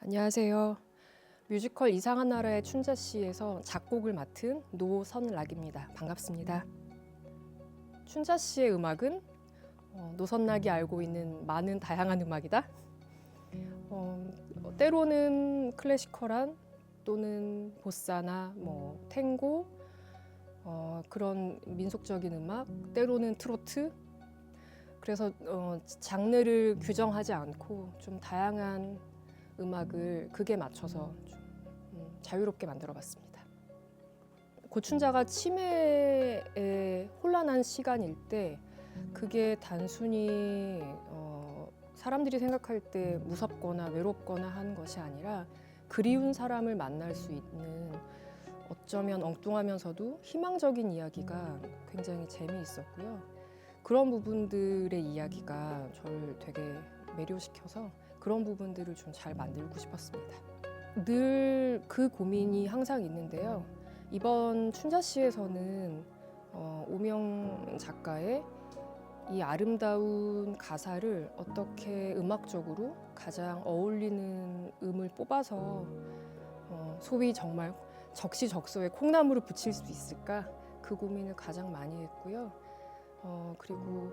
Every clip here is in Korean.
안녕하세요. 뮤지컬 이상한 나라의 춘자 씨에서 작곡을 맡은 노선락입니다. 반갑습니다. 춘자 씨의 음악은 어, 노선락이 알고 있는 많은 다양한 음악이다. 어, 때로는 클래시컬한 또는 보사나 뭐 탱고 어, 그런 민속적인 음악, 때로는 트로트. 그래서 어, 장르를 규정하지 않고 좀 다양한 음악을 극에 맞춰서 좀 음, 자유롭게 만들어봤습니다. 고춘자가 치매에 혼란한 시간일 때 그게 단순히 어, 사람들이 생각할 때 무섭거나 외롭거나 하는 것이 아니라 그리운 사람을 만날 수 있는 어쩌면 엉뚱하면서도 희망적인 이야기가 굉장히 재미있었고요. 그런 부분들의 이야기가 저를 되게 매료시켜서 그런 부분들을 좀 잘 만들고 싶었습니다. 늘 그 고민이 항상 있는데요. 이번 춘자씨에서는 어, 오명 작가의 이 아름다운 가사를 어떻게 음악적으로 가장 어울리는 음을 뽑아서 어, 소위 정말 적시적소에 콩나물을 붙일 수 있을까 그 고민을 가장 많이 했고요. 어, 그리고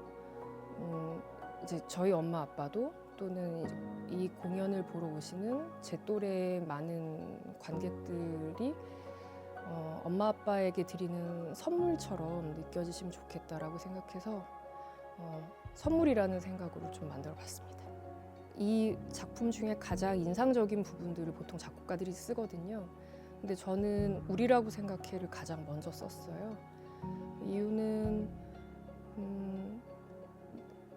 음, 이제 저희 엄마 아빠도 또는 이 공연을 보러 오시는 제 또래의 많은 관객들이 어, 엄마 아빠에게 드리는 선물처럼 느껴지시면 좋겠다라고 생각해서 어, 선물이라는 생각으로 좀 만들어 봤습니다. 이 작품 중에 가장 인상적인 부분들을 보통 작곡가들이 쓰거든요. 근데 저는 우리라고 생각해를 가장 먼저 썼어요. 이유는 음,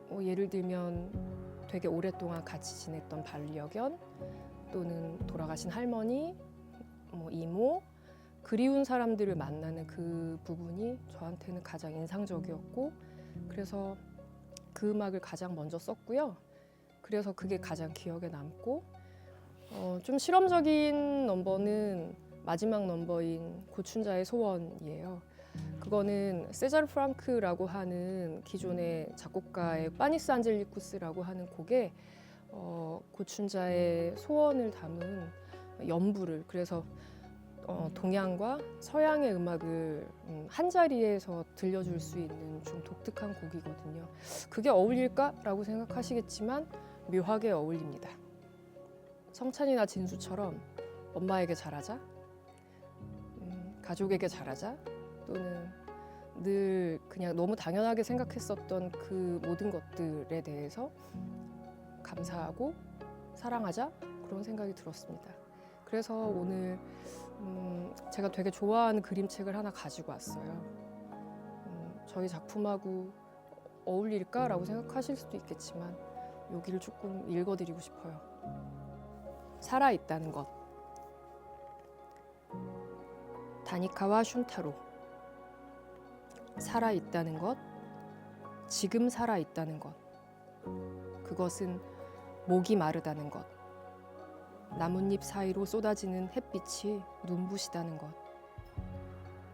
뭐 예를 들면 되게 오랫동안 같이 지냈던 반려견 또는 돌아가신 할머니, 뭐 이모, 그리운 사람들을 만나는 그 부분이 저한테는 가장 인상적이었고 그래서 그 음악을 가장 먼저 썼고요. 그래서 그게 가장 기억에 남고 어, 좀 실험적인 넘버는 마지막 넘버인 고춘자의 소원이에요. 그거는 세자르 프랑크라고 하는 기존의 작곡가의 파니스 안젤리쿠스라고 하는 곡에 어, 고춘자의 소원을 담은 연부를 그래서 어, 동양과 서양의 음악을 음, 한 자리에서 들려줄 수 있는 좀 독특한 곡이거든요. 그게 어울릴까라고 생각하시겠지만 묘하게 어울립니다. 성찬이나 진수처럼 엄마에게 잘하자, 음, 가족에게 잘하자, 또는 늘 그냥 너무 당연하게 생각했었던 그 모든 것들에 대해서 감사하고 사랑하자 그런 생각이 들었습니다. 그래서 오늘 음, 제가 되게 좋아하는 그림책을 하나 가지고 왔어요. 음, 저희 작품하고 어울릴까라고 생각하실 수도 있겠지만 여기를 조금 읽어드리고 싶어요. 살아 있다는 것. 다니카와 슌타로. 살아 있다는 것. 지금 살아 있다는 것. 그것은 목이 마르다는 것. 나뭇잎 사이로 쏟아지는 햇빛이 눈부시다는 것.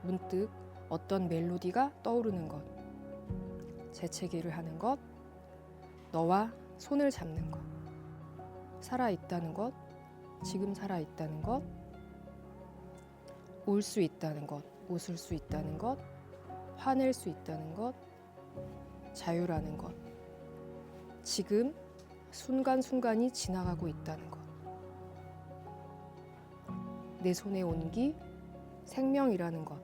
문득 어떤 멜로디가 떠오르는 것. 재채기를 하는 것. 너와 손을 잡는 것. 살아 있다는 것. 지금 살아 있다는 것. 울 수 있다는 것. 웃을 수 있다는 것. 화낼 수 있다는 것. 자유라는 것. 지금 순간순간이 지나가고 있다는 것. 내 손의 온기, 생명이라는 것.